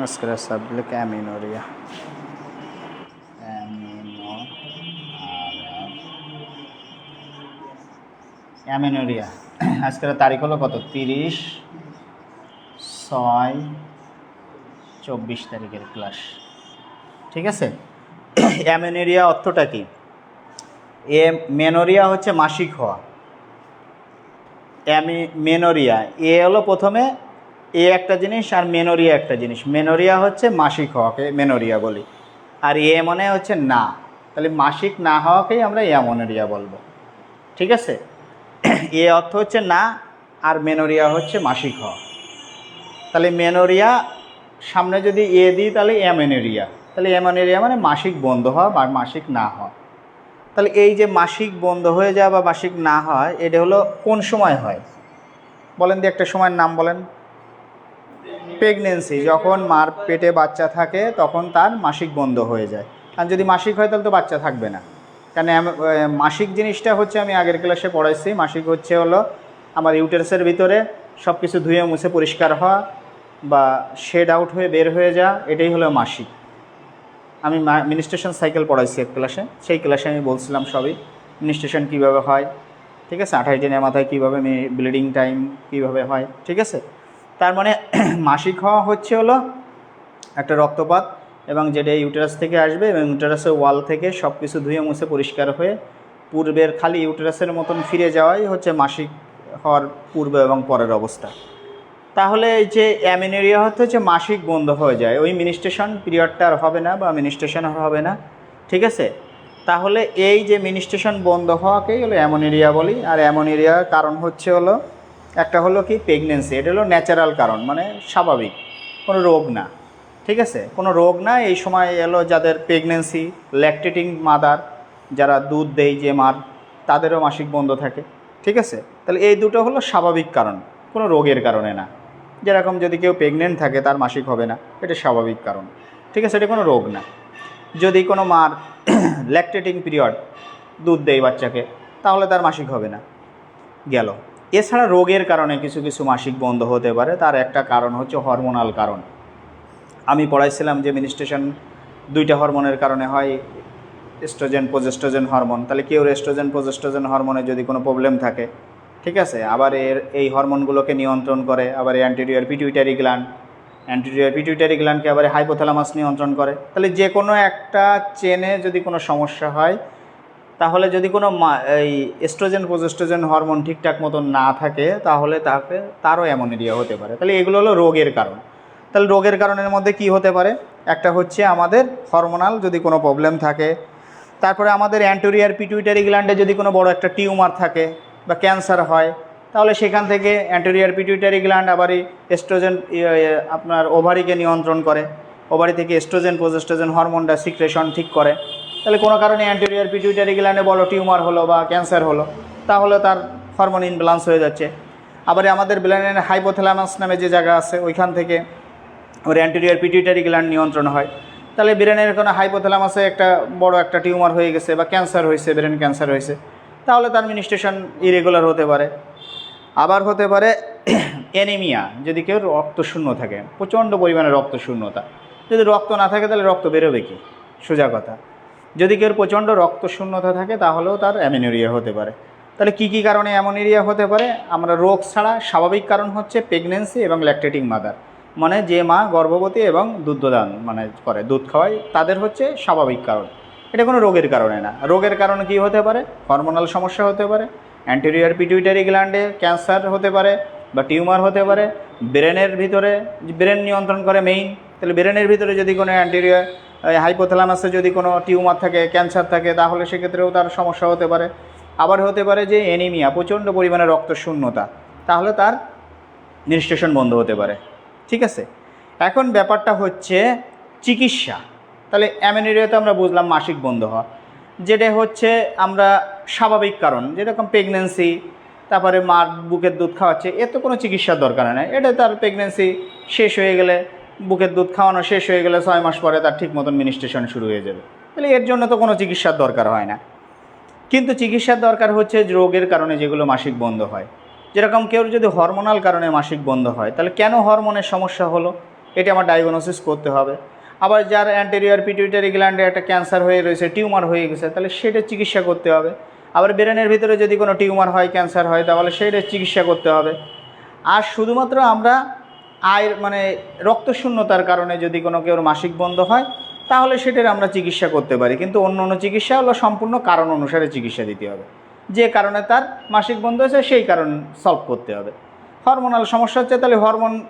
আজকের subject amenorrhoea amino amenorrhoea আজকের তারিখ হলো কত তিরিশ ছয়, চব্বিশ তারিখের ক্লাস ঠিক আছে? অ্যামেনোরিয়া অর্থটা কি? এ মেনোরিয়া হচ্ছে মাসিক হওয়া। অ্যামি মেনোরিয়া। এ হলো প্রথমে এ একটা জিনিস আর মেনোরিয়া একটা জিনিস। মেনোরিয়া হচ্ছে মাসিক হওয়াকে মেনোরিয়া বলি। আর এ মানে হচ্ছে না। তাহলে মাসিক না হওয়াকেই আমরা অ্যামোনোরিয়া বলব। ঠিক আছে? এ অর্থ হচ্ছে না, আর মেনোরিয়া হচ্ছে মাসিক হওয়া। তাহলে মেনোরিয়া, সামনে যদি এ দিই তাহলে অ্যামেনোরিয়া। তাহলে অ্যামেনোরিয়া মানে মাসিক বন্ধ হওয়া বা মাসিক না হওয়া। তাহলে এই যে মাসিক বন্ধ হয়ে যাওয়া বা মাসিক না হয় এটা হলো কোন সময় হয়? বলেন দিয়ে একটা সময়ের নাম বলেন। প্রেগনেন্সি যখন মার পেটে বাচ্চা থাকে, তখন তার মাসিক বন্ধ হয়ে যায়। আর যদি মাসিক হয়, তাহলে তো বাচ্চা থাকবে না। কারণ মাসিক জিনিসটা হচ্ছে, আমি আগের ক্লাসে পড়াইছি, মাসিক হচ্ছে হলো আমার ইউটারাসের ভিতরে সব কিছু ধুয়ে মুছে পরিষ্কার হওয়া বা শেড আউট হয়ে বের হয়ে যাওয়া, এটাই হলো মাসিক। আমি মিনিস্ট্রেশন সাইকেল পড়াইছি এক ক্লাসে, সেই ক্লাসে আমি বলছিলাম সবই মিনিস্ট্রেশন কীভাবে হয়, ঠিক আছে? আঠাশ দিনের মাথায় কীভাবে ব্লিডিং টাইম কীভাবে হয়, ঠিক আছে? তার মানে মাসিক হওয়া হচ্ছে হলো একটা রক্তপাত এবং যেটা ইউটেরাস থেকে আসবে এবং ইউটেরাসের ওয়াল থেকে সব কিছু ধুয়ে মুছে পরিষ্কার হয়ে পূর্বের খালি ইউটেরাসের মতন ফিরে যাওয়াই হচ্ছে মাসিক হওয়ার পূর্বে এবং পরের অবস্থা। তাহলে যে অ্যামিনেরিয়া হচ্ছে মাসিক বন্ধ হয়ে যায়। ওই মিনিস্ট্রেশন পিরিয়ডটা আর হবে না বা মিনিস্ট্রেশন আর হবে না। ঠিক আছে? তাহলে এই যে মিনিস্ট্রেশন বন্ধ হওয়াকেই হলো অ্যামোনেরিয়া বলি। আর অ্যামোনেরিয়ার কারণ হচ্ছে হলো একটা হলো কি প্রেগনেন্সি এটা হলো ন্যাচারাল কারণ মানে স্বাভাবিক, কোনো রোগ না, ঠিক আছে? কোনো রোগ না, এই সময় এলো যাদের প্রেগনেন্সি ল্যাকটেটিং মাদার যারা দুধ দেয়, যে মার, তাদেরও মাসিক বন্ধ থাকে, ঠিক আছে? তাহলে এই দুটো হলো স্বাভাবিক কারণ, কোনো রোগের কারণে না। যেরকম যদি কেউ প্রেগনেন্ট থাকে, তার মাসিক হবে না, এটা স্বাভাবিক কারণ, ঠিক আছে? এটা কোনো রোগ না। যদি কোনো মার ল্যাকটেটিং পিরিয়ড দুধ দেয় বাচ্চাকে, তাহলে তার মাসিক হবে না, গেল। এছাড়া রোগের কারণে কিছু কিছু মাসিক বন্ধ হতে পারে। তার একটা কারণ হচ্ছে হরমোনাল কারণ। আমি পড়াইছিলাম যে মিনিস্ট্রেশন দুইটা হরমোনের কারণে হয় এস্ট্রোজেন প্রোজেস্ট্রোজেন হরমোন তাহলে কেউ এস্ট্রোজেন প্রোজেস্ট্রোজেন হরমোনে যদি কোনো প্রবলেম থাকে, ঠিক আছে? আবার এর, এই হরমোনগুলোকে নিয়ন্ত্রণ করে, আবার anterior pituitary gland anterior pituitary গ্ল্যান্ডকে আবার হাইপোথ্যালামাস নিয়ন্ত্রণ করে। তাহলে যে কোনো একটা চেনে যদি কোনো সমস্যা হয় তাহলে যদি কোনো এই এস্ট্রোজেন প্রোজেস্ট্রোজেন হরমোন ঠিকঠাক মতন না থাকে, তাহলে তাকে, তারও অ্যামোনেরিয়া হতে পারে। তাহলে এগুলো হলো রোগের কারণ। তাহলে রোগের কারণের মধ্যে কি হতে পারে? একটা হচ্ছে আমাদের হরমোনাল যদি কোনো প্রবলেম থাকে, তারপরে আমাদের অ্যান্টোরিয়ার পিটুইটারি গ্ল্যান্ডে যদি কোনো বড় একটা টিউমার থাকে বা ক্যান্সার হয়, তাহলে সেখান থেকে অ্যান্টোরিয়ার পিটুইটারি গ্ল্যান্ড আবারই এস্ট্রোজেন আপনার ওভারিকে নিয়ন্ত্রণ করে। ওভারি থেকে এস্ট্রোজেন প্রোজেস্ট্রোজেন হরমোনটা সিক্রেশন ঠিক করে। তাহলে কোনো কারণে অ্যান্টোরিয়ার পিটুইটারি গ্ল্যান্ডে বলো টিউমার হলো বা ক্যান্সার হলো, তাহলে তার হরমোন ইনব্যালেন্স হয়ে যাচ্ছে। আবার আমাদের ব্রেনের হাইপোথ্যালামাস নামে যে জায়গা আছে, ওইখান থেকে ওর অ্যান্টেরিয়ার পিটুইটারি গ্ল্যান্ড নিয়ন্ত্রণ হয়। তাহলে ব্রেনের কোনো হাইপোথ্যালামাসে একটা বড় একটা টিউমার হয়ে গেছে বা ক্যান্সার হয়েছে ব্রেন ক্যান্সার হয়েছে, তাহলে তার মিনিস্ট্রেশন ইরেগুলার হতে পারে। আবার হতে পারে অ্যানিমিয়া যদি কেউ রক্ত শূন্য থাকে, প্রচণ্ড পরিমাণে রক্ত শূন্যতা। যদি রক্ত না থাকে, তাহলে রক্ত বেরোবে কি? সোজা কথা। যদি কেউ প্রচণ্ড রক্ত শূন্যতা থাকে, তাহলেও তার অ্যামিনোরিয়া হতে পারে। তাহলে কী কী কারণে অ্যামোনেরিয়া হতে পারে? আমরা রোগ ছাড়া স্বাভাবিক কারণ হচ্ছে প্রেগনেন্সি এবং ল্যাকটেটিং মাদার মানে যে মা গর্ভবতী এবং দুধদান মানে করে, দুধ খাওয়ায়, তাদের হচ্ছে স্বাভাবিক কারণ। এটা কোনো রোগের কারণে না। রোগের কারণে কি হতে পারে? হরমোনাল সমস্যা হতে পারে অ্যান্টেরিয়ার পিটুইটারি গ্ল্যান্ডে ক্যান্সার হতে পারে বা টিউমার হতে পারে ব্রেনের ভিতরে ব্রেন নিয়ন্ত্রণ করে মেইন তাহলে ব্রেনের ভিতরে যদি কোনো অ্যান্টেরিয়ার হাইপোথ্যালামাসে যদি কোনো টিউমার থাকে ক্যান্সার থাকে, তাহলে সেক্ষেত্রেও তার সমস্যা হতে পারে। আবার হতে পারে যে এনিমিয়া প্রচণ্ড পরিমাণে রক্ত শূন্যতা তাহলে তার নিঃষ্টেশন বন্ধ হতে পারে। ঠিক আছে? এখন ব্যাপারটা হচ্ছে চিকিৎসা। তাহলে অ্যামেনেরিয়াতে আমরা বুঝলাম মাসিক বন্ধ হওয়া। যেটা হচ্ছে আমরা স্বাভাবিক কারণ যেরকম প্রেগনেন্সি তারপরে মার বুকের দুধ খাওয়াচ্ছে এর তো কোনো চিকিৎসার দরকার নেই এটা তার প্রেগনেন্সি শেষ হয়ে গেলে বুকের দুধ খাওয়ানো শেষ হয়ে গেলে ছয় মাস পরে তার ঠিক মতন মিনিস্ট্রেশন শুরু হয়ে যাবে। তাহলে এর জন্য তো কোনো চিকিৎসার দরকার হয় না। কিন্তু চিকিৎসার দরকার হচ্ছে রোগের কারণে যেগুলো মাসিক বন্ধ হয়। যেরকম কেউ যদি হরমোনাল কারণে মাসিক বন্ধ হয়, তাহলে কেন হরমোনের সমস্যা হলো? এটা আমার ডায়াগনোসিস করতে হবে। আবার যার অ্যান্টেরিয়র পিটুইটারি গ্ল্যান্ডে একটা ক্যান্সার হয়ে রয়েছে টিউমার হয়ে গেছে, তাহলে সেটা চিকিৎসা করতে হবে। আবার ব্রেনের ভিতরে যদি কোনো টিউমার হয় ক্যান্সার হয়, তাহলে সেটা চিকিৎসা করতে হবে। আর শুধুমাত্র আমরা আয়ের মানে রক্তশূন্যতার কারণে যদি কোনো কেউ মাসিক বন্ধ হয়, তাহলে সেটার আমরা চিকিৎসা করতে পারি। কিন্তু অন্য অন্য চিকিৎসা হলো সম্পূর্ণ কারণ অনুসারে চিকিৎসা দিতে হবে। যে কারণে তার মাসিক বন্ধ হয়েছে, সেই কারণ সলভ করতে হবে। হরমোনাল সমস্যা হচ্ছে, তাহলে হরমোন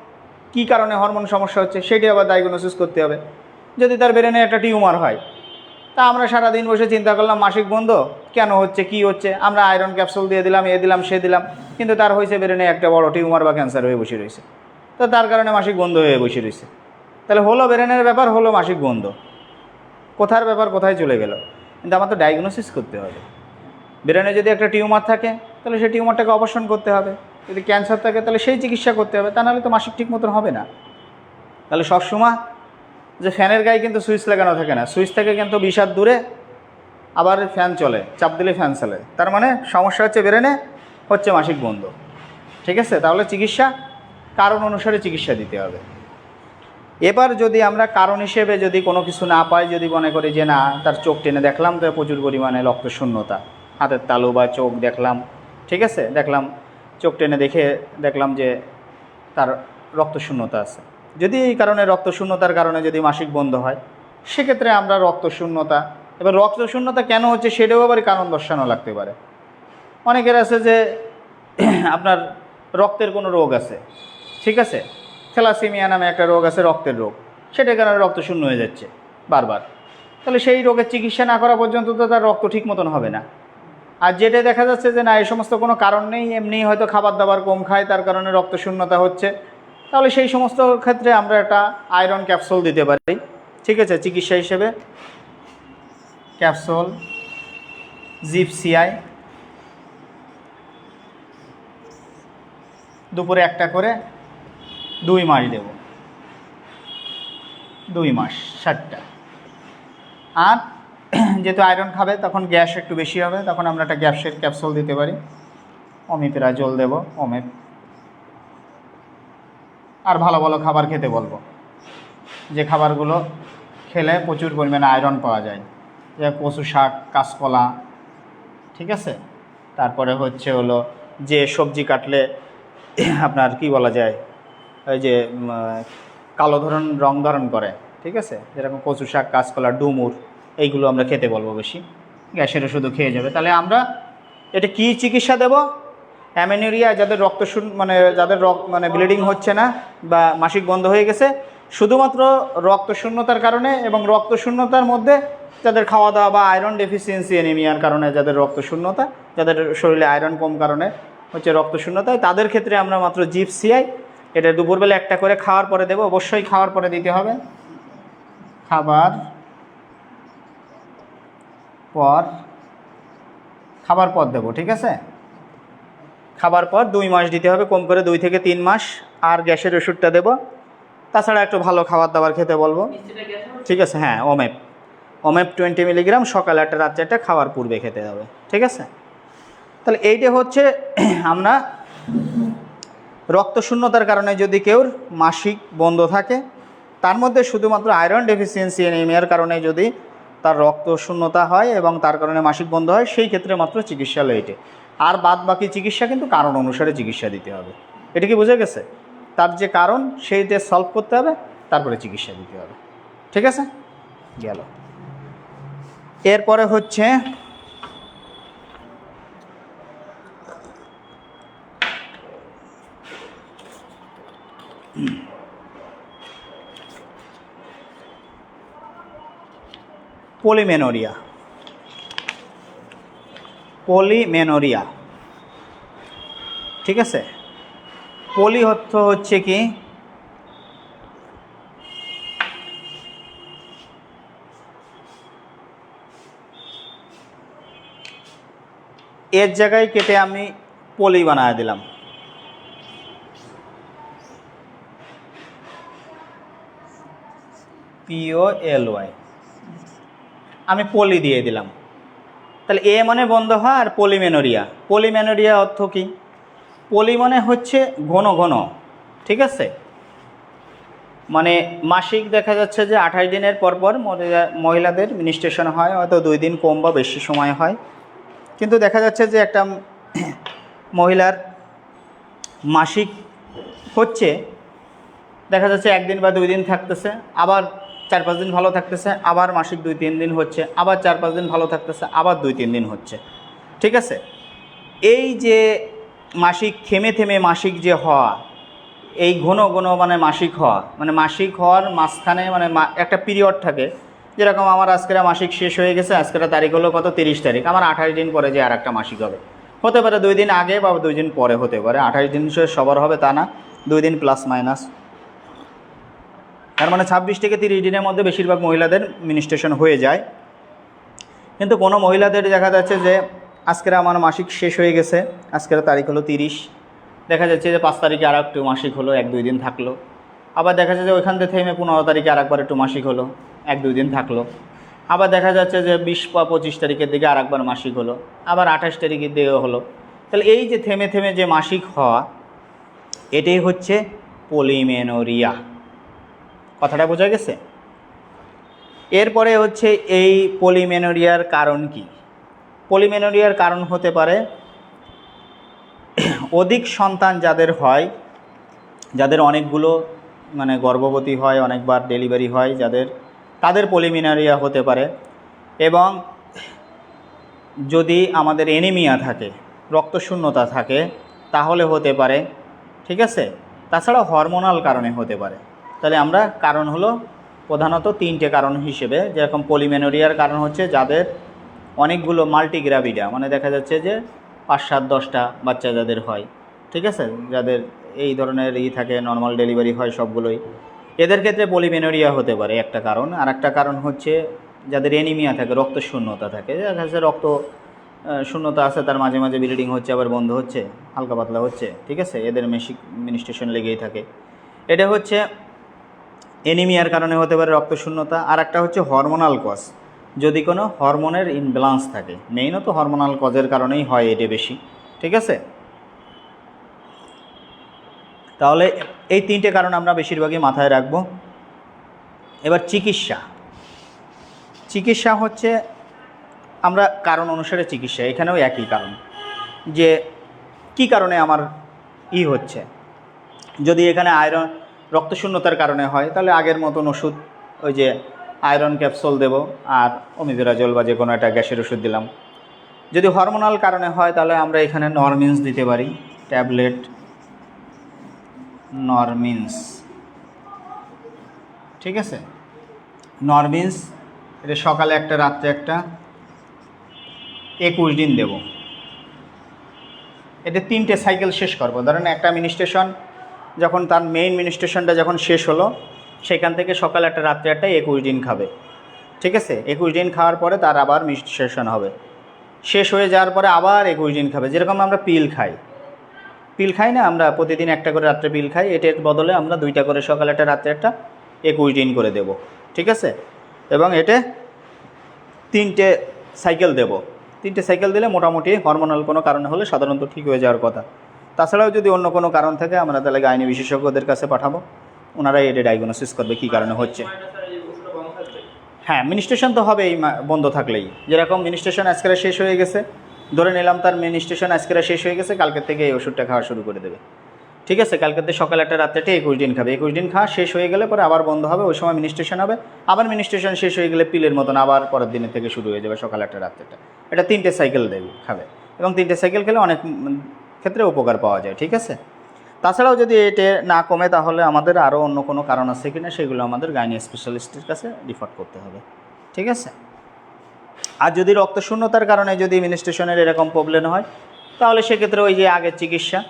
কী কারণে হরমোন সমস্যা হচ্ছে, সেটি আবার ডায়াগনোসিস করতে হবে। যদি তার ব্রেনে একটা টিউমার হয়, তা আমরা সারাদিন বসে চিন্তা করলাম, মাসিক বন্ধ? কেন হচ্ছে? কি হচ্ছে? আমরা আয়রন ক্যাপসুল দিয়ে দিলাম, এ দিলাম, সে দিলাম, কিন্তু তার হয়েছে ব্রেনে একটা বড় টিউমার বা ক্যান্সার হয়ে বসে রয়েছে। তো তার কারণে মাসিক বন্ধ হয়ে বসে রয়েছে। তাহলে হলো ব্রেনের ব্যাপার, হলো মাসিক বন্ধ। কোথার ব্যাপার, কোথায় চলে গেল? কিন্তু আমার তো ডায়াগনোসিস করতে হবে। ব্রেনে যদি একটা টিউমার থাকে, তাহলে সেই টিউমারটাকে অপারেশন করতে হবে। যদি ক্যান্সার থাকে, তাহলে সেই চিকিৎসা করতে হবে। তা নাহলে তো মাসিক ঠিক মতন হবে না। তাহলে সবসময় যে ফ্যানের গায়ে কিন্তু সুইচ লাগানো থাকে না। সুইচ থেকে কিন্তু বিশ হাত দূরে, আবার ফ্যান চলে, চাপ দিলে ফ্যান চলে। তার মানে সমস্যা হচ্ছে ব্রেনে, হচ্ছে মাসিক বন্ধ। ঠিক আছে? তাহলে চিকিৎসা কারণ অনুসারে চিকিৎসা দিতে হবে। এবার যদি আমরা কারণ হিসেবে যদি কোনো কিছু না পাই, যদি মনে করি যে না, তার চোখ টেনে দেখলাম, তো প্রচুর পরিমাণে রক্ত শূন্যতা হাতের তালু বা চোখ দেখলাম, ঠিক আছে? দেখলাম, চোখ টেনে দেখে দেখলাম যে তার রক্ত শূন্যতা আছে। যদি এই কারণে রক্ত শূন্যতার কারণে যদি মাসিক বন্ধ হয়, সেক্ষেত্রে আমরা রক্ত শূন্যতা এবার রক্ত শূন্যতা কেন হচ্ছে সেটাও আবার কারণ দর্শানো লাগতে পারে। অনেকের আছে যে, আপনার রক্তের কোনো রোগ আছে ঠিক আছে? থ্যালাসেমিয়া নামে একটা রোগ আছে, রক্তের রোগ। সেটার কারণে রক্ত শূন্য হয়ে যাচ্ছে, বারবার। তাহলে সেই রোগের চিকিৎসা না করা পর্যন্ত তো তার রক্ত ঠিক মতন হবে না। আর যেটা দেখা যাচ্ছে যে না, এই সমস্ত কোনো কারণ নেই, এমনি হয়তো খাবার দাবার কম খায়, তার কারণে রক্ত শূন্যতা হচ্ছে। তাহলে সেই সমস্ত ক্ষেত্রে আমরা একটা আয়রন ক্যাপসুল দিতে পারি। ঠিক আছে? চিকিৎসা হিসেবে। ক্যাপসুল জিপসিআই দুপুরে একটা করে দুই মাস দেব। দুই মাস ষাটটা আর যেহেতু আয়রন খাবে, তখন গ্যাস একটু বেশি হবে, তখন আমরা একটা গ্যাসের ক্যাপসুল দিতে পারি। অমিপেরা জল দেব অমিপ আর ভালো ভালো খাবার খেতে বলব। যে খাবারগুলো খেলে প্রচুর পরিমাণে আয়রন পাওয়া যায়। যে কচু শাক, কাঁচকলা, ঠিক আছে? তারপরে হচ্ছে হলো যে সবজি কাটলে আপনার কি বলা যায়? ওই যে কালো ধরন, রং ধারণ করে, ঠিক আছে? যেরকম কচু শাক, কাঁচকলা, ডুমুর, এইগুলো আমরা খেতে বলব বেশি। গ্যাসের শুধু খেয়ে যাবে। তাহলে আমরা এটা কি চিকিৎসা দেব? অ্যামেনোরিয়া যাদের রক্ত মানে যাদের রক্ত মানে ব্লিডিং হচ্ছে না বা মাসিক বন্ধ হয়ে গেছে, শুধুমাত্র রক্ত শূন্যতার কারণে এবং রক্ত শূন্যতার মধ্যে যাদের খাওয়া দাওয়া বা আয়রন ডেফিসিয়েন্সি এনিমিয়ার কারণে যাদের রক্ত শূন্যতা, যাদের শরীরে আয়রন কম কারণে হচ্ছে রক্ত শূন্যতা, তাদের ক্ষেত্রে আমরা মাত্র জিপসিআই এটা দুপুরবেলা একটা করে খাওয়ার পরে দেবো, অবশ্যই খাওয়ার পরে দিতে হবে। খাবার পর খাবার পর দেবো, ঠিক আছে? খাবার পর দুই মাস দিতে হবে, কম করে দুই থেকে তিন মাস, আর গ্যাসের ওষুধটা দেবো। তাছাড়া একটু ভালো খাবার দাবার খেতে বলব। ঠিক আছে? হ্যাঁ ওমেপ। ওমেপ টোয়েন্টি মিলিগ্রাম, সকাল একটা, রাত চারটা, খাওয়ার পূর্বে খেতে হবে। ঠিক আছে? তাহলে এইটা হচ্ছে, আমরা রক্ত শূন্যতার কারণে যদি কেউর মাসিক বন্ধ থাকে, তার মধ্যে শুধুমাত্র আয়রন ডেফিসিয়েন্সি এনিমিয়ার কারণে যদি তার রক্ত শূন্যতা হয় এবং তার কারণে মাসিক বন্ধ হয়, সেই ক্ষেত্রে মাত্র চিকিৎসা লেটে আর বাদ বাকি চিকিৎসা কিন্তু কারণ অনুসারে চিকিৎসা দিতে হবে। এটা কি বুঝে গেছে? তার যে কারণ সেইটা সলভ করতে হবে, তারপরে চিকিৎসা দিতে হবে। ঠিক আছে? গেল। এরপরে হচ্ছে পলিমেনোরিয়া। পলিমেনোরিয়া। ঠিক আছে? পলি অর্থ হচ্ছে কি? এর জায়গায় কেটে আমি পলি বানায় দিলাম। পিও এল ওয়াই আমি পলি দিয়ে দিলাম। তাহলে এ মানে বন্ধ হয় আর পলিমেনোরিয়া। পলিমেনোরিয়া অর্থ কি? পলি মানে হচ্ছে ঘন ঘন, ঠিক আছে? মানে মাসিক দেখা যাচ্ছে যে আঠাশ দিনের পর পর মহিলা- মহিলাদের মিনিস্ট্রেশন হয়, হয়তো দুই দিন কম বা বেশি সময় হয়। কিন্তু দেখা যাচ্ছে যে একটা মহিলার মাসিক হচ্ছে, দেখা যাচ্ছে একদিন বা দুই দিন থাকতেছে। আবার চার পাঁচ দিন ভালো থাকতেছে, আবার মাসিক দুই, তিন দিন হচ্ছে, আবার চার পাঁচ দিন ভালো থাকতেছে, আবার দুই, তিন দিন হচ্ছে। ঠিক আছে? এই যে মাসিক থেমে থেমে মাসিক যে হওয়া, এই ঘন ঘন মানে মাসিক হওয়া মানে মাসিক হওয়ার মাঝখানে মানে একটা পিরিয়ড থাকে, যেরকম আমার আজকের মাসিক শেষ হয়ে গেছে, আজকের তারিখ হলো কত? তিরিশ তারিখ। আমার আঠাশ দিন পরে যে আর একটা মাসিক হবে। হতে পারে দুই দিন আগে বা দুই দিন পরে হতে পারে। আঠাশ দিন সবার হবে তা না। দুই দিন প্লাস মাইনাস তার মানে ছাব্বিশ থেকে তিরিশ দিনের মধ্যে বেশিরভাগ মহিলাদের মিনিস্ট্রেশন হয়ে যায়। কিন্তু কোনো মহিলাদের দেখা যাচ্ছে যে, আজকের আমার মাসিক শেষ হয়ে গেছে, আজকের তারিখ হলো তিরিশ। দেখা যাচ্ছে যে পাঁচ তারিখে আর একটু মাসিক হলো, এক দুই দিন থাকল। আবার দেখা যাচ্ছে যে ওইখান থেকে থেমে পনেরো তারিখে আর একবার একটু মাসিক হলো, এক দুই দিন থাকল। আবার দেখা যাচ্ছে যে বিশ বা পঁচিশ তারিখের দিকে আর একবার মাসিক হলো, আবার আঠাশ তারিখের দিকে হলো। তাহলে এই যে থেমে থেমে যে মাসিক হওয়া, এটাই হচ্ছে পলিমেনোরিয়া। কথাটা বোঝা গেছে? এরপরে হচ্ছে এই পলিমেনোরিয়ার কারণ কি? পলিমেনোরিয়ার কারণ হতে পারে অধিক সন্তান যাদের হয়, যাদের অনেকগুলো মানে গর্ভবতী হয়, অনেকবার ডেলিভারি হয়, যাদের, তাদের পলিমিনারিয়া হতে পারে এবং যদি আমাদের এনিমিয়া থাকে, রক্তশূন্যতা থাকে, তাহলে হতে পারে, ঠিক আছে? তাছাড়া হরমোনাল কারণে হতে পারে। তাহলে আমরা কারণ হলো প্রধানত তিনটে কারণ হিসেবে, যেরকম পলিমেনোরিয়ার কারণ হচ্ছে যাদের অনেকগুলো মাল্টিগ্রাভিডা মানে দেখা যাচ্ছে যে পাঁচ সাত দশটা বাচ্চা যাদের হয়, ঠিক আছে? যাদের এই ধরনের ই থাকে নর্মাল ডেলিভারি হয় সবগুলোই। এদের ক্ষেত্রে পলিমেনোরিয়া হতে পারে একটা কারণ। আর একটা কারণ হচ্ছে যাদের এনিমিয়া থাকে, রক্ত শূন্যতা থাকে। দেখা যাচ্ছে রক্ত শূন্যতা আছে, তার মাঝে মাঝে ব্লিডিং হচ্ছে, আবার বন্ধ হচ্ছে, হালকা পাতলা হচ্ছে, ঠিক আছে? এদের মেশিক মিনিস্ট্রেশন লেগেই থাকে। এটা হচ্ছে এনিমিয়ার কারণে হতে পারে রক্ত শূন্যতা আর একটা হচ্ছে হরমোনাল কজ। যদি কোনো হরমোনের ইনব্যালেন্স থাকে মেইনও তো হরমোনাল কজের কারণেই হয় এটা বেশি, ঠিক আছে? তাহলে এই তিনটে কারণ আমরা বেশিরভাগই মাথায় রাখব। এবার চিকিৎসা। চিকিৎসা হচ্ছে, আমরা কারণ অনুসারে চিকিৎসা, এখানেও একই কারণ। যে কি কারণে আমার ই হচ্ছে? যদি এখানে আয়রন রক্তশূন্যতার কারণে হয়, তাহলে আগের মতন ওষুধ, ওই যে আয়রন ক্যাপসুল দেব আর অমিজোরাজল বা যে কোনো একটা গ্যাসের ওষুধ দিলাম। যদি হরমোনাল কারণে হয়, তাহলে আমরা এখানে নরমিন্স দিতে পারি ট্যাবলেট নরমিন্স ঠিক আছে? নরমিন্স এটা সকালে একটা, রাত্রে একটা, একুশ দিন দেব। এটা তিনটে সাইকেল শেষ করব। ধরেন একটা মিনিস্ট্রেশন যখন তার মেইন মিনিস্ট্রেশনটা যখন শেষ হলো, সেখান থেকে সকাল একটা, রাত্রে একটা একুশ দিন খাবে। ঠিক আছে? একুশ দিন খাওয়ার পরে তার আবার মিনিস্ট্রেশন হবে। শেষ হয়ে যাওয়ার পরে আবার একুশ দিন খাবে। যেরকম আমরা পিল খাই। পিল খাই না? আমরা প্রতিদিন একটা করে রাত্রে পিল খাই। এটার বদলে আমরা দুইটা করে সকাল একটা, রাত্রে একটা একুশ দিন করে দেব। ঠিক আছে? এবং এতে তিনটে সাইকেল দেব। তিনটে সাইকেল দিলে মোটামুটি হরমোনাল কোনো কারণে হলে সাধারণত ঠিক হয়ে যাওয়ার কথা। তাছাড়াও যদি অন্য কোনো কারণ থাকে, আমরা তাহলে গাইনি বিশেষজ্ঞদের কাছে পাঠাবো। ওনারাই এটা ডায়াগনোসিস করবে কী কারণে হচ্ছে। হ্যাঁ মিনিস্ট্রেশন তো হবেই, মা- বন্ধ থাকলেই। যেরকম মিনিস্ট্রেশন আজকেরা শেষ হয়ে গেছে, ধরে নিলাম তার মিনিস্ট্রেশন আজকেরা শেষ হয়ে গেছে, কালকের থেকে এই ওষুধটা খাওয়া শুরু করে দেবে। ঠিক আছে, কালকের থেকে সকাল একটা রাত্রেটা একুশ দিন খাবে। একুশ দিন খাওয়া শেষ হয়ে গেলে পরে আবার বন্ধ হবে, ওই সময় মিনিস্ট্রেশন হবে। আবার মিনিস্ট্রেশন শেষ হয়ে গেলে পিলের মতন আবার পরের দিনের থেকে শুরু হয়ে যাবে সকাল একটা রাত্রেটা এটা তিনটে সাইকেল দেবে, খাবে। এবং তিনটে সাইকেল খেলে অনেক ক্ষেত্রে উপকার পাওয়া যায়, ঠিক আছে? তাছাড়াও যদি এটা না কমে, তাহলে আমাদের আরও অন্য কোনো কারণ আছে কি না সেগুলো আমাদের গাইনি স্পেশালিস্টের কাছে রিফার করতে হবে, ঠিক আছে? আর যদি রক্তশূন্যতার কারণে যদি মিনিস্ট্রেশনের এরকম প্রবলেম হয়, তাহলে সেক্ষেত্রে ওই যে আগের চিকিৎসা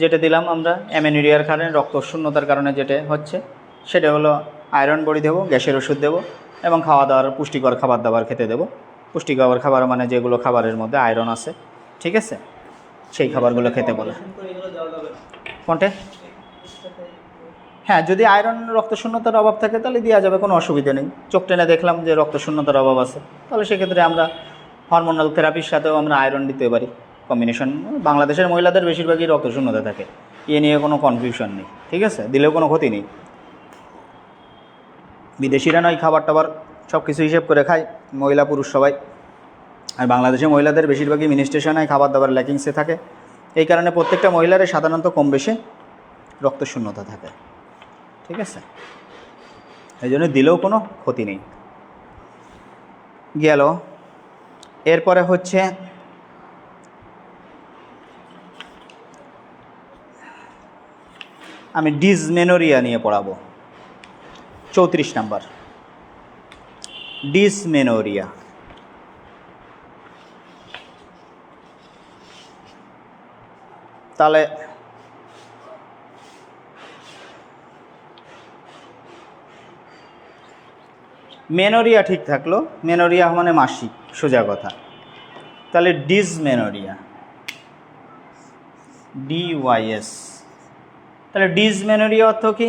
যেটা দিলাম আমরা অ্যামেনুরিয়ার কারণে, রক্তশূন্যতার কারণে যেটা হচ্ছে, সেটা হলো আয়রন বড়ি দেবো, গ্যাসের ওষুধ দেবো এবং খাওয়া দাওয়ার পুষ্টিকর খাবার দাবার খেতে দেবো। পুষ্টিকর খাবার মানে যেগুলো খাবারের মধ্যে আয়রন আছে, ঠিক আছে? সেই খাবারগুলো খেতে বলে। কোনটে? হ্যাঁ যদি আয়রন রক্তশূন্যতার অভাব থাকে তাহলে দেওয়া যাবে, কোনো অসুবিধা নেই। চোখ টেনে দেখলাম যে রক্তশূন্যতার অভাব আছে, তাহলে সেক্ষেত্রে আমরা হরমোনাল থেরাপির সাথেও আমরা আয়রন দিতে পারি। কম্বিনেশন বাংলাদেশের মহিলাদের বেশিরভাগই রক্তশূন্যতা থাকে। এ নিয়ে কোনো কনফিউশন নেই, ঠিক আছে? দিলেও কোনো ক্ষতি নেই। বিদেশিরা নয় খাবার টাবার সব কিছু হিসেব করে খায় মহিলা পুরুষ সবাই। আর বাংলাদেশে মহিলাদের বেশিরভাগই মিনিস্ট্রেশনে খাবার দাবার ল্যাকিংসে থাকে। এই কারণে প্রত্যেকটা মহিলারই সাধারণত কম বেশি রক্তশূন্যতা থাকে। ঠিক আছে? এই জন্য দিলেও কোনো ক্ষতি নেই। গেল। এরপরে হচ্ছে আমি ডিসমেনোরিয়া নিয়ে পড়াবো। চৌত্রিশ নাম্বার। ডিসমেনোরিয়া। তাহলে মেনোরিয়া ঠিক থাকল। মেনোরিয়া মানে মাসিক সোজা কথা। তাহলে ডিসমেনোরিয়া ডিওয়াইএস তাহলে ডিসমেনোরিয়া অর্থ কি?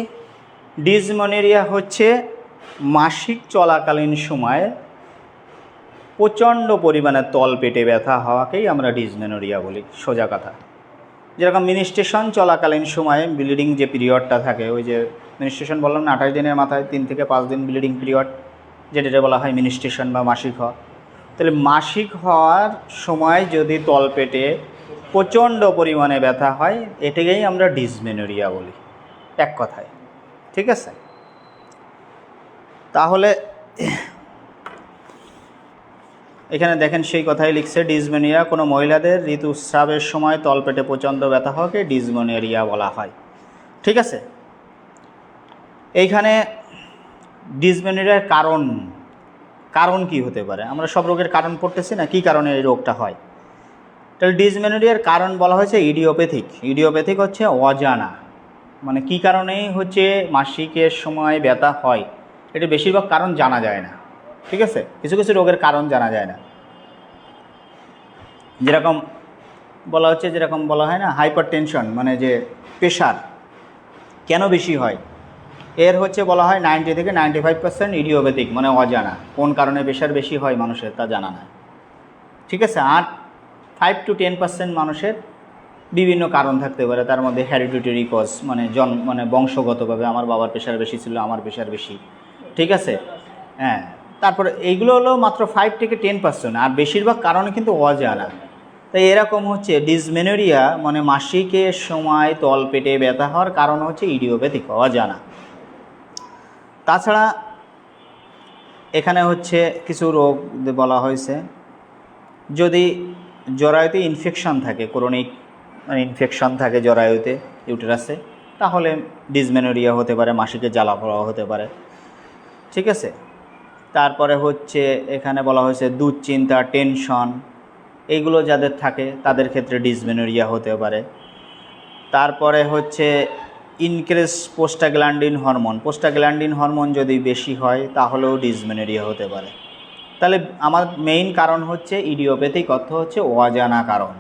ডিসমেনোরিয়া হচ্ছে মাসিক চলাকালীন সময়ে প্রচণ্ড পরিমাণে তল পেটে ব্যথা হওয়াকেই আমরা ডিসমেনোরিয়া বলি, সোজা কথা। যেরকম মিনিস্ট্রেশন চলাকালীন সময়ে ব্লিডিং যে পিরিয়ডটা থাকে, ওই যে মিনিস্ট্রেশন বললাম না, আঠাশ দিনের মাথায় তিন থেকে পাঁচ দিন ব্লিডিং পিরিয়ড যেটা বলা হয় মিনিস্ট্রেশন বা মাসিক হওয়া। তাহলে মাসিক হওয়ার সময় যদি তলপেটে প্রচণ্ড পরিমাণে ব্যথা হয়, এটাকেই আমরা ডিসমেনোরিয়া বলি। এক কথায়। ঠিক আছে? তাহলে এখানে দেখেন সেই কথাই লিখছে, ডিসমেনিয়া, কোনো মহিলাদের ঋতুস্রাবের সময় তলপেটে প্রচণ্ড ব্যথা হওয়াকে ডিসমেনোরিয়া বলা হয়। ঠিক আছে? এইখানে ডিসমেনোরিয়ার কারণ কারণ কি হতে পারে? আমরা সব রোগের কারণ পড়তেছি না, কি কারণে এই রোগটা হয়? তাহলে ডিসমেনোরিয়ার কারণ বলা হয়েছে ইডিওপ্যাথিক। ইডিওপ্যাথিক হচ্ছে অজানা। মানে কি কারণেই হচ্ছে মাসিকের সময় ব্যথা হয়? এটা বেশিরভাগ কারণ জানা যায় না। ঠিক আছে? কিছু কিছু রোগের কারণ জানা যায় না। যেরকম বলা হচ্ছে, যেরকম বলা হয় না হাইপার টেনশন মানে যে প্রেশার কেন বেশি হয়? এর হচ্ছে বলা হয় নাইনটি থেকে নাইনটি ফাইভ পার্সেন্ট ইডিওপ্যাথিক মানে অজানা। কোন কারণে প্রেশার বেশি হয় মানুষের তা জানা না ঠিক আছে? আর ফাইভ টু টেন পার্সেন্ট মানুষের বিভিন্ন কারণ থাকতে পারে। তার মধ্যে হ্যারিডিটারি কজ মানে জন মানে বংশগতভাবে আমার বাবার প্রেশার বেশি ছিল, আমার প্রেশার বেশি। ঠিক আছে? হ্যাঁ। তারপরে এইগুলো হলো মাত্র ফাইভ থেকে টেন পার্সেন্ট আর বেশিরভাগ কারণে কিন্তু অজানা। তাই এরকম হচ্ছে ডিসমেনোরিয়া মানে মাসিকের সময় তল পেটে ব্যথা হওয়ার কারণ হচ্ছে ইডিওপ্যাথিক, অজানা। তাছাড়া এখানে হচ্ছে কিছু রোগ বলা হয়েছে। যদি জরায়ুতে ইনফেকশন থাকে ক্রনিক মানে ইনফেকশন থাকে জরায়ুতে ইউটেরাসে তাহলে ডিসমেনোরিয়া হতে পারে মাসিকে জ্বালা হতে পারে। ঠিক আছে? তারপরে হচ্ছে এখানে বলা হয়েছে দুশ্চিন্তা, টেনশন এইগুলো যাদের থাকে তাদের ক্ষেত্রে ডিসমেনোরিয়া হতে পারে। তারপরে হচ্ছে increase prostaglandin hormone prostaglandin hormone যদি বেশি হয় তাহলেও ডিসমেনোরিয়া হতে পারে। তাহলে আমার মেইন কারণ হচ্ছে ইডিওপ্যাথিক, অর্থ হচ্ছে অজানা কারণ।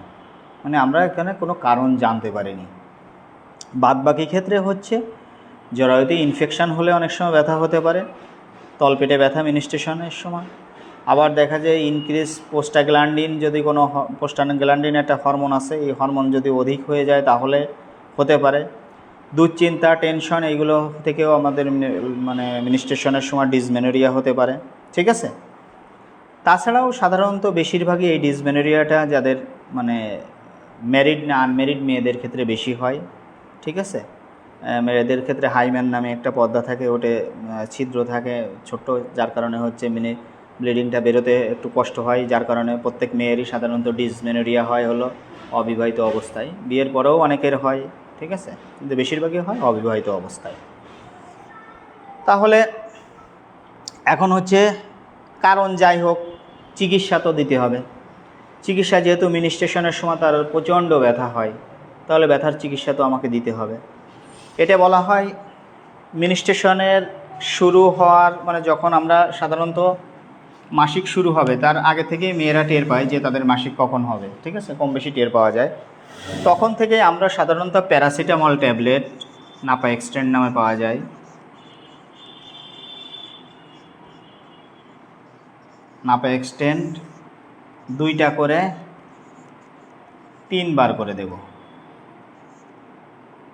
মানে আমরা এখানে কোনো কারণ জানতে পারিনি। বাদ বাকি ক্ষেত্রে হচ্ছে জরায়ুতে ইনফেকশান হলে অনেক সময় ব্যথা হতে পারে। তলপেটে ব্যথা মিনিস্ট্রেশনের সময়। আবার দেখা যায় ইনক্রিজ পোস্টাগ্ল্যান্ডিন যদি কোনো পোস্টাগ্ল্যান্ডিন একটা হরমোন আছে, এই হরমোন যদি অধিক হয়ে যায় তাহলে হতে পারে। দুশ্চিন্তা টেনশন এইগুলো থেকেও আমাদের মানে মিনিস্ট্রেশনের সময় ডিসমেনোরিয়া হতে পারে, ঠিক আছে? তাছাড়াও সাধারণত বেশিরভাগই এই ডিসমেনোরিয়াটা যাদের মানে ম্যারিড না আনম্যারিড মেয়েদের ক্ষেত্রে বেশি হয়, ঠিক আছে? মেয়েদের ক্ষেত্রে হাইম্যান নামে একটা পর্দা থাকে, ওটে ছিদ্র থাকে, ছোট্ট, যার কারণে হচ্ছে মিনি ব্লিডিংটা বেরোতে একটু কষ্ট হয়, যার কারণে প্রত্যেক মেয়েরই সাধারণত ডিসমেনোরিয়া হয় হলো অবিবাহিত অবস্থায়। বিয়ের পরেও অনেকের হয়, ঠিক আছে? কিন্তু বেশিরভাগই হয় অবিবাহিত অবস্থায়। তাহলে এখন হচ্ছে কারণ যাই হোক, চিকিৎসা তো দিতে হবে। চিকিৎসা যেহেতু মিনিস্ট্রেশনের সময় তার প্রচণ্ড ব্যথা হয়, তাহলে ব্যথার চিকিৎসা তো আমাকে দিতে হবে। এটা বলা হয় মিনিস্ট্রেশনের শুরু হওয়ার মানে যখন আমরা সাধারণত মাসিক শুরু হবে, তার আগে থেকেই মেয়েরা টের পায় যে তাদের মাসিক কখন হবে, ঠিক আছে? কম বেশি টের পাওয়া যায়। তখন থেকে আমরা সাধারণত প্যারাসিটামল ট্যাবলেট নাপা এক্সটেন্ড নামে পাওয়া যায়। নাপা এক্সটেন্ড দুইটা করে, তিনবার করে দেব।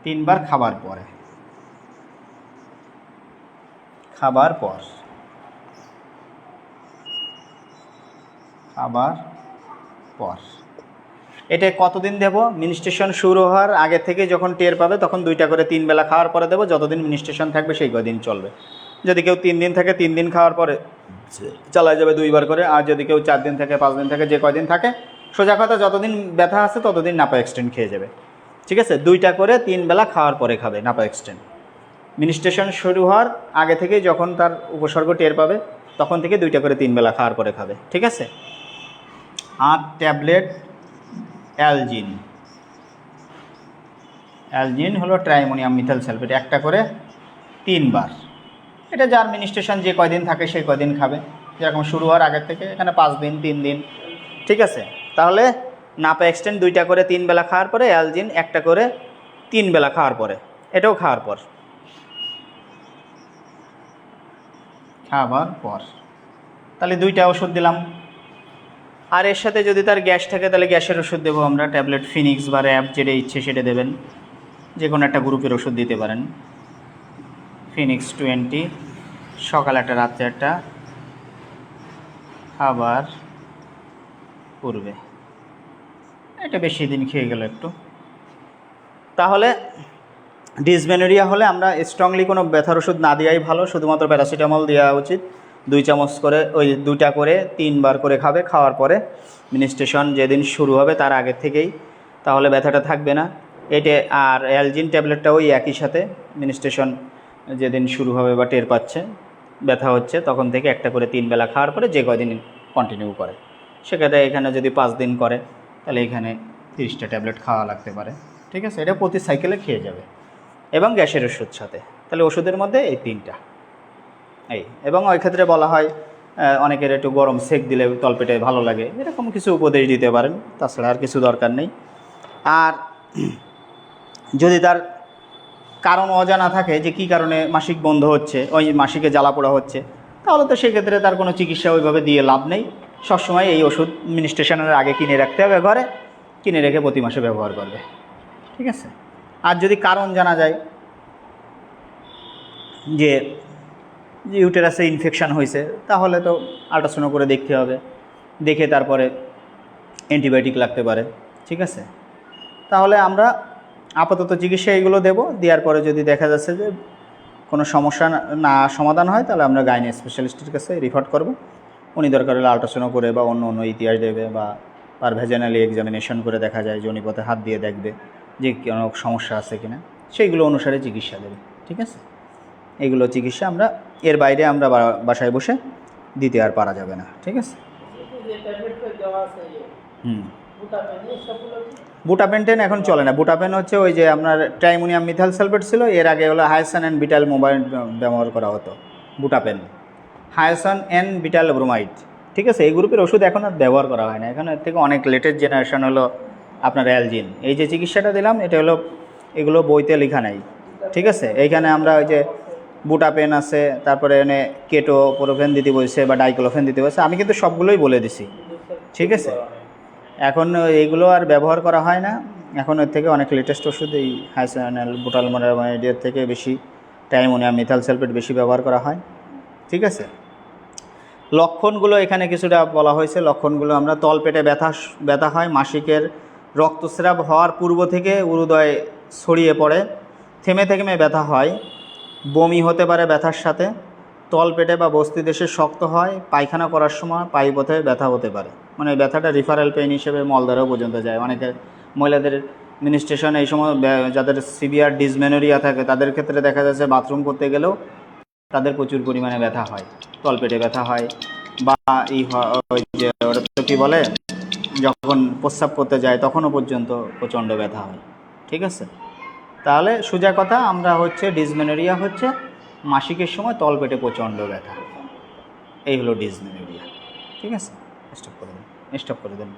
তিনবার খাবার পরে। খাবার পর। খাবার পর। এটা কতদিন দেব? মিনিস্ট্রেশন শুরু হওয়ার আগে থেকে যখন টের পাবে, তখন দুইটা করে তিন বেলা খাওয়ার পরে দেবো। যতদিন মিনিস্ট্রেশন থাকবে, সেই কদিন চলবে। যদি কেউ তিন দিন থাকে, তিন দিন খাওয়ার পরে চালায় যাবে দুইবার করে। আর যদি কেউ চার দিন থাকে, পাঁচ দিন থাকে, যে কয়দিন থাকে, সোজা কথা, যতদিন ব্যথা আছে, ততদিন নাপা এক্সটেন্ড খেয়ে যাবে। ঠিক আছে? দুইটা করে তিন বেলা খাওয়ার পরে খাবে, নাপা এক্সটেন্ড মিনিস্ট্রেশন শুরু হওয়ার আগে থেকে যখন তার উপসর্গ টের পাবে, তখন থেকে দুইটা করে তিন বেলা খাওয়ার পরে খাবে, ঠিক আছে? আট ট্যাবলেট অ্যালজিন। অ্যালজিন হলো ট্রাইমোনিয়াম মিথাইল সালফেট, একটা করে তিনবার। এটা যার মিনিস্ট্রেশন যে কয়দিন থাকে সেই কয়দিন খাবে। যেরকম শুরু হওয়ার আগের থেকে, এখানে পাঁচ দিন, তিন দিন, ঠিক আছে? তাহলে নাপা এক্সটেন্ড দুইটা করে তিন বেলা খাওয়ার পরে অ্যালজিন একটা করে তিন বেলা খাওয়ার পরে। এটাও খাওয়ার পর। খাবার পর। তাহলে দুইটা ওষুধ দিলাম। আর এর সাথে যদি তার গ্যাস থাকে তাহলে গ্যাসের ওষুধ দেবো আমরা। ট্যাবলেট ফিনিক্স বা র্যাব যেটা ইচ্ছে সেটা দেবেন। যে কোনো একটা গ্রুপের ওষুধ দিতে পারেন। ফিনিক্স টোয়েন্টি সকাল একটা রাত্রে একটা। খাবার পূর্বে। এটা বেশি দিন খেয়ে গেল একটু। তাহলে ডিসমেনোরিয়া হলে আমরা স্ট্রংলি কোনো ব্যথার ওষুধ না দেওয়াই ভালো, শুধুমাত্র প্যারাসিটামল দেওয়া উচিত। দুই চামচ করে, ওই দুইটা করে, তিনবার করে খাবে, খাওয়ার পরে মিনিস্ট্রেশন যেদিন শুরু হবে তার আগে থেকেই। তাহলে ব্যথাটা থাকবে না। এটা আর অ্যালজিন ট্যাবলেটটা ওই একই সাথে মিনিস্ট্রেশন যেদিন শুরু হবে বা টের পাচ্ছে, ব্যথা হচ্ছে, তখন থেকে একটা করে তিন বেলা খাওয়ার পরে যে কয়দিন কন্টিনিউ করে। সেক্ষেত্রে এখানে যদি পাঁচ দিন করে। তাহলে এখানে তিরিশটা ট্যাবলেট খাওয়া লাগতে পারে। ঠিক আছে? এটা প্রতি সাইকেলে খেয়ে যাবে। এবং গ্যাসের ওষুধ সাথে। তাহলে ওষুধের মধ্যে এই তিনটা। এই, এবং ওই ক্ষেত্রে বলা হয় অনেকের একটু গরম সেক দিলে তলপেটে ভালো লাগে। এরকম কিছু উপদেশ দিতে পারেন। তাছাড়া আর কিছু দরকার নেই। আর যদি তার কারণ অজানা থাকে যে কী কারণে মাসিক বন্ধ হচ্ছে, ওই মাসিকে জ্বালা পোড়া হচ্ছে, তাহলে তো সেক্ষেত্রে তার কোনো চিকিৎসা ওইভাবে দিয়ে লাভ নেই। সবসময় এই ওষুধ মিনিস্ট্রেশনের আগে কিনে রাখতে হবে ঘরে, কিনে রেখে প্রতি মাসে ব্যবহার করবে। ঠিক আছে? আর যদি কারণ জানা যায় যে ইউটেরাসে ইনফেকশান হয়েছে, তাহলে তো আল্ট্রাসাউন্ড করে দেখতে হবে। দেখে তারপরে অ্যান্টিবায়োটিক লাগতে পারে। ঠিক আছে? তাহলে আমরা আপাতত চিকিৎসা এগুলো দেবো। দেওয়ার পরে যদি দেখা যাচ্ছে যে কোনো সমস্যা না সমাধান হয়, তাহলে আমরা গাইনি স্পেশালিস্টের কাছে রিফার করব। উনি দরকার হলে আল্ট্রাসাউন্ড করে বা অন্য অন্য ইতিহাস দেবে বা পার ভেজেনালি এক্সামিনেশন করে দেখা যায় জনিপথে হাত দিয়ে দেখবে যে কোনো সমস্যা আছে কিনা। সেইগুলো অনুসারে চিকিৎসা দেবে, ঠিক আছে? এগুলো চিকিৎসা আমরা, এর বাইরে আমরা বাসায় বসে দিতে আর পারা যাবে না, ঠিক আছে? হুম। বুটাপেন্টেন এখন চলে না। বুটাপেন হচ্ছে ওই যে আপনার ট্রাইমোনিয়াম মিথাল সালফেট ছিল, এর আগে হলো হায়াসান অ্যান্ড বিটাল মোবাইল ব্যবহার করা হতো বুটাপেন হায়াসান অ্যান্ড বিটাল ব্রোমাইড। ঠিক আছে, এই গ্রুপের ওষুধ এখন আর ব্যবহার করা হয় না। এখন এর থেকে অনেক লেটেস্ট জেনারেশন হলো আপনার অ্যালজিন। এই যে চিকিৎসাটা দিলাম, এটা হলো, এগুলো বইতে লেখা নেই। ঠিক আছে, এইখানে আমরা ওই যে বুটাপেন আছে, তারপরে এনে কেটো প্রোফেন দিতে বলছে বা ডাইক্লোফেন দিতে বলছে আমি কিন্তু সবগুলোই বলে দিছি। ঠিক আছে, এখন এইগুলো আর ব্যবহার করা হয় না। এখন এর থেকে অনেক লেটেস্ট ওষুধ, এই হাইসানাল বুটাল মোনামাইডের থেকে বেশি টাইমোনিয়াম মিথাল সালফেট বেশি ব্যবহার করা হয়। ঠিক আছে? লক্ষণগুলো এখানে কিছুটা বলা হয়েছে। লক্ষণগুলো আমরা তলপেটে ব্যথা ব্যথা হয়, মাসিকের রক্তস্রাব হওয়ার পূর্ব থেকে উরুদয় ছড়িয়ে পড়ে, থেমে থেমে ব্যথা হয়, বমি হতে পারে ব্যথার সাথে তলপেটে বা বস্তি দেশে শক্ত হয়, পায়খানা করার সময় পাইপথে ব্যথা হতে পারে। মানে ব্যথাটা রিফারেল পেইন হিসেবে মলদারেও পর্যন্ত যায়। অনেকে মহিলাদের মিনিস্ট্রেশন এই সময় যাদের সিভিয়ার ডিসমেনোরিয়া থাকে, তাদের ক্ষেত্রে দেখা যাচ্ছে বাথরুম করতে গেলেও তাদের প্রচুর পরিমাণে ব্যথা হয়, তলপেটে ব্যথা হয় বা এই যে ওটা তো কী বলে, যখন প্রস্রাব করতে যায় তখনও পর্যন্ত প্রচণ্ড ব্যথা হয়, ঠিক আছে? তাহলে সোজা কথা আমরা হচ্ছে ডিসমেনোরিয়া হচ্ছে মাসিকের সময় তলপেটে প্রচণ্ড ব্যথা, এই হলো ডিসমেনোরিয়া ঠিক আছে? স্টপ করে দেন স্টপ করে দেন।